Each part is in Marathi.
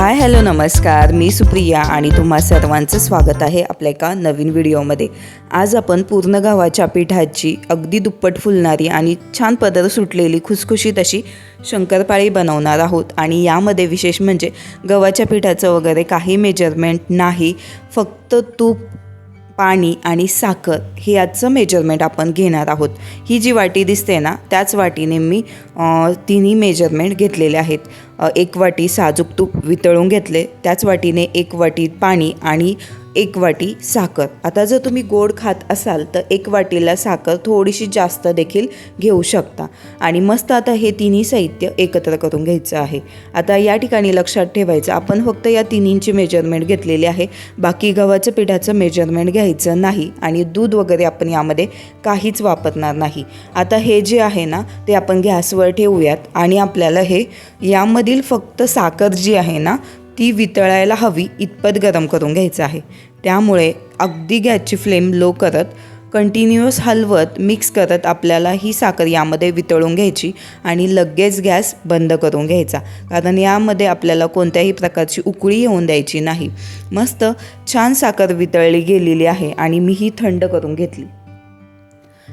हाय हॅलो नमस्कार. मी सुप्रिया आणि तुम्हा सर्वांचं स्वागत आहे आपल्या एका नवीन व्हिडिओमध्ये. आज आपण पूर्ण गव्हाच्या पिठाची अगदी दुप्पट फुलणारी आणि छान पदर सुटलेली खुसखुशीत अशी शंकरपाळी बनवणार आहोत. आणि यामध्ये विशेष म्हणजे गव्हाच्या पिठाचं वगैरे काही मेजरमेंट नाही. फक्त तूप पाणी आणि साखर हे याचं मेजरमेंट आपण घेणार आहोत. ही जी वाटी दिसते ना त्याच वाटीने मी तिन्ही मेजरमेंट घेतलेले आहेत. एक वाटी साजूक तूप वितळून घेतले. त्याच वाटीने एक वाटी पाणी आणि एक वाटी साखर. आता जर तुम्ही गोड खात असाल तर एक वाटीला साखर थोडीशी जास्त देखील घेऊ शकता. आणि मस्त आता हे तिन्ही साहित्य एकत्र करून घ्यायचं आहे. आता या ठिकाणी लक्षात ठेवायचं आपण फक्त या तिन्हींची मेजरमेंट घेतलेली आहे. बाकी गव्हाचं पिठाचं मेजरमेंट घ्यायचं नाही आणि दूध वगैरे आपण यामध्ये काहीच वापरणार नाही. आता हे जे आहे ना ते आपण गॅसवर ठेवूयात आणि आपल्याला हे यामध्ये यामधील फक्त साखर जी आहे ना ती वितळायला हवी इतपत गरम करून घ्यायचं आहे. त्यामुळे अगदी गॅसची फ्लेम लो करत कंटिन्युअस हलवत मिक्स करत आपल्याला ही साखर यामध्ये वितळून घ्यायची आणि लगेच गॅस बंद करून घ्यायचा. कारण यामध्ये आपल्याला कोणत्याही प्रकारची उकळी येऊन द्यायची नाही. मस्त छान साखर वितळली गेलेली आहे आणि मी ही थंड करून घेतली.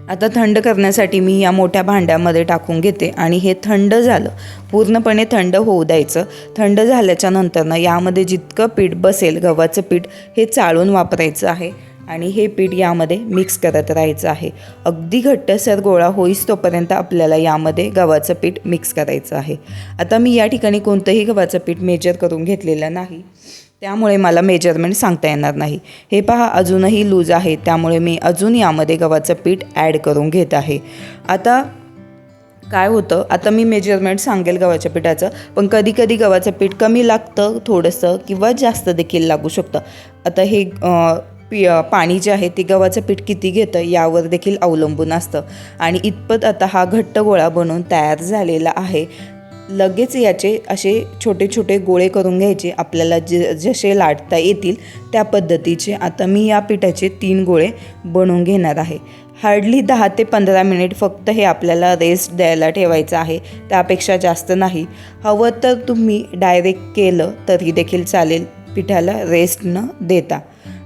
आता थंड करण्यासाठी मी या मोठ्या भांड्यामध्ये टाकून घेते आणि हे थंड झालं पूर्णपणे थंड होऊ द्यायचं. थंड झाल्याच्या नंतरनं यामध्ये जितकं पीठ बसेल गव्हाचं पीठ हे चाळून वापरायचं आहे आणि हे पीठ यामध्ये मिक्स करत राहायचं आहे. अगदी घट्टसर गोळा होईस तोपर्यंत आपल्याला यामध्ये गव्हाचं पीठ मिक्स करायचं आहे. आता मी या ठिकाणी कोणतंही गव्हाचं पीठ मेजर करून घेतलेलं नाही. त्यामुळे मला मेजरमेंट सांगता येणार नाही. हे पहा अजूनही लूज आहे. त्यामुळे मी अजून यामध्ये गव्हाचं पीठ ॲड करून घेत आहे. आता काय होतं? आता मी मेजरमेंट सांगेल गव्हाच्या पिठाचं पण कधी कधी गव्हाचं पीठ कमी लागतं थोडंसं किंवा जास्त देखील लागू शकतं. आता हे पि पाणी जे आहे ते गव्हाचं पीठ किती घेतं यावर देखील अवलंबून असतं. आणि इतपत आता हा घट्ट गोळा बनवून तयार झालेला आहे. लगेच याचे असे छोटे छोटे गोळे करून घ्यायचे. आपल्याला ज जसे लाटता येतील त्या पद्धतीचे. आता मी या पिठाचे तीन गोळे बनवून घेणार आहे. हार्डली दहा ते पंधरा मिनिट फक्त हे आपल्याला रेस्ट द्यायला ठेवायचं आहे. त्यापेक्षा जास्त नाही. हवं तर तुम्ही डायरेक्ट केलं तरी देखील चालेल. पिठाला रेस्ट न देता.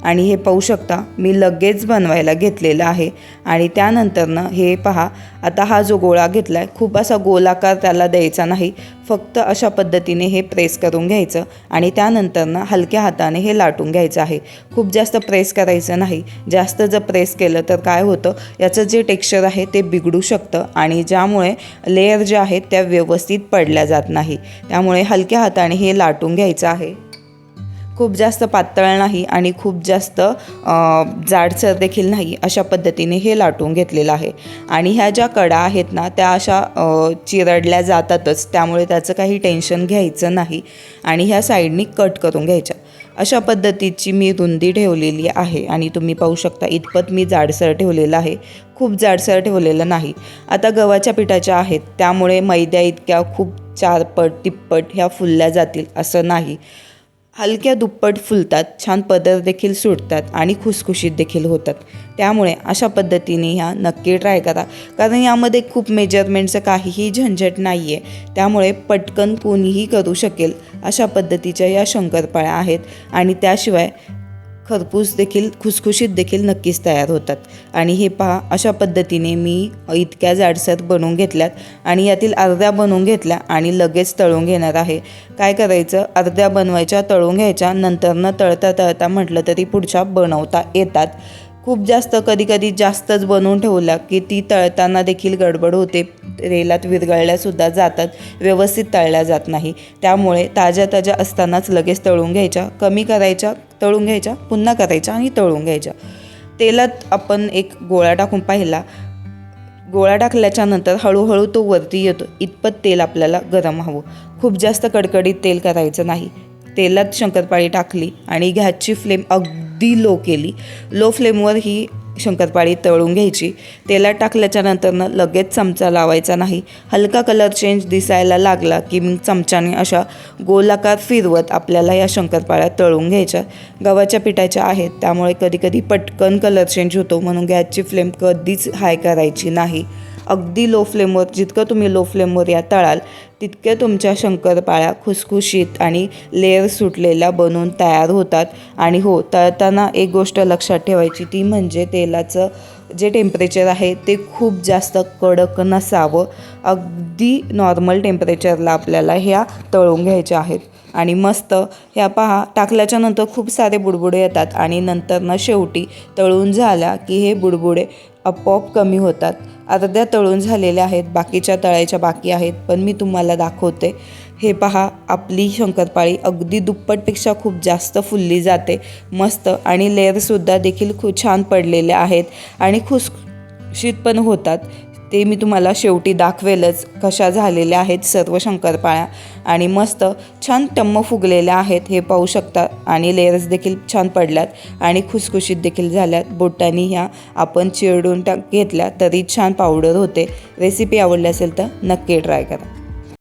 आणि हे पाहू शकता मी लगेच बनवायला घेतलेलं आहे. आणि त्यानंतरनं हे पहा आता हा जो गोळा घेतला आहे खूप असा गोलाकार त्याला द्यायचा नाही. फक्त अशा पद्धतीने हे प्रेस करून घ्यायचं आणि त्यानंतरनं हलक्या हाताने हे लाटून घ्यायचं आहे. खूप जास्त प्रेस करायचं नाही. जास्त जर प्रेस केलं तर काय होतं याचं जे टेक्स्चर आहे ते बिघडू शकतं आणि ज्यामुळे लेअर ज्या आहेत त्या व्यवस्थित पडल्या जात नाही. त्यामुळे हलक्या हाताने हे लाटून घ्यायचं आहे. खूप जास्त पातळ नाही आणि खूप जास्त जाडसर देखील नाही अशा पद्धतीने हे लाटून घेतलेलं आहे. आणि ह्या ज्या कडा आहेत ना त्या अशा चिरडल्या जातातच त्यामुळे त्याचं काही टेन्शन घ्यायचं नाही आणि ह्या साईडनी कट करून घ्यायच्या. अशा पद्धतीची मी रुंदी ठेवलेली आहे आणि तुम्ही पाहू शकता इतपत मी जाडसर ठेवलेलं आहे. खूप जाडसर ठेवलेलं नाही. आता गव्हाच्या पिठाच्या आहेत त्यामुळे मैद्या इतक्या खूप चारपट तिप्पट ह्या फुलल्या जातील असं नाही. हलक्या दुप्पट फुलतात छान पदर देखील सुटतात आणि खुसखुशीत देखील होतात. त्यामुळे अशा पद्धतीने ह्या नक्की ट्राय करा. कारण यामध्ये खूप मेजरमेंटचं काहीही झंझट नाही आहे त्यामुळे पटकन कोणीही करू शकेल अशा पद्धतीच्या या शंकरपाळ्या आहेत. आणि त्याशिवाय खरपूस देखील खुसखुशीत देखील नक्कीच तयार होतात. आणि हे पहा अशा पद्धतीने मी इतक्या जाडसर बनवून घेतल्यात आणि यातील अर्ध्या बनवून घेतल्या आणि लगेच तळून घेणार आहे. काय करायचं? अर्ध्या बनवायच्या तळून घ्यायच्या नंतरनं तळता तळता म्हटलं तरी पुढच्या बनवता येतात. खूप जास्त कधीकधी जास्तच बनवून ठेवला की ती तळताना देखील गडबड होते. रेलात विरघळल्यासुद्धा जातात व्यवस्थित तळल्या जात नाही. त्यामुळे ताज्या ताज्या असतानाच लगेच तळून घ्यायच्या कमी करायच्या तळून घ्यायच्या पुन्हा करायच्या आणि तळून घ्यायच्या. तेलात आपण एक गोळा टाकून पाहिला. गोळा टाकल्याच्या नंतर हळूहळू तो वरती येतो. इतपत तेल आपल्याला गरम हवं. खूप जास्त कडकडीत तेल करायचं नाही. तेलात शंकरपाळी टाकली आणि गॅसची फ्लेम अगदी लो केली. लो फ्लेमवर ही शंकरपाळी तळून घ्यायची. तेलात टाकल्याच्या नंतरनं लगेच चमचा लावायचा नाही. हलका कलर चेंज दिसायला लागला की मग चमच्याने अशा गोलाकार फिरवत आपल्याला या शंकरपाळ्या तळून घ्यायच्या. गव्हाच्या पिठाच्या आहेत त्यामुळे कधी कधी पटकन कलर चेंज होतो म्हणून गॅसची फ्लेम कधीच हाय करायची नाही. अगदी लो फ्लेमवर जितकं तुम्ही लो फ्लेमवर या तळाल तितक्या तुमच्या शंकरपाळ्या खुसखुशीत आणि लेअर सुटलेल्या बनवून तयार होतात. आणि हो तळताना एक गोष्ट लक्षात ठेवायची ती म्हणजे तेलाचं जे टेम्परेचर आहे ते खूप जास्त कडक नसावं. अगदी नॉर्मल टेम्परेचरला आपल्याला ह्या तळून घ्यायच्या आहेत. आणि मस्त. ह्या पहा टाकल्याच्या नंतर खूप सारे बुडबुडे येतात आणि नंतर ना शेवटी तळून झाल्या की हे बुडबुडे आपोआप कमी होतात. अर्ध्या तळून झालेल्या आहेत बाकीच्या तळायच्या बाकी आहेत पण मी तुम्हाला दाखवते. हे पहा आपली शंकरपाळी अगदी दुप्पटपेक्षा खूप जास्त फुलली जाते मस्त आणि लेअरसुद्धा देखील खूप छान पडलेले आहेत आणि खुसखुशीत पण होतात. ते मी तुम्हाला शेवटी दाखवेलच कशा झालेल्या आहेत सर्व शंकरपाळ्या. आणि मस्त छान टम्म फुगलेल्या आहेत हे पाहू शकता. आणि लेयर्स देखील छान पडल्यात आणि खुसखुशीत देखील झाल्यात. बोटांनी ह्या आपण चिरडून टाक घेतल्या तरी छान पावडर होते. रेसिपी आवडली असेल तर नक्की ट्राय करा.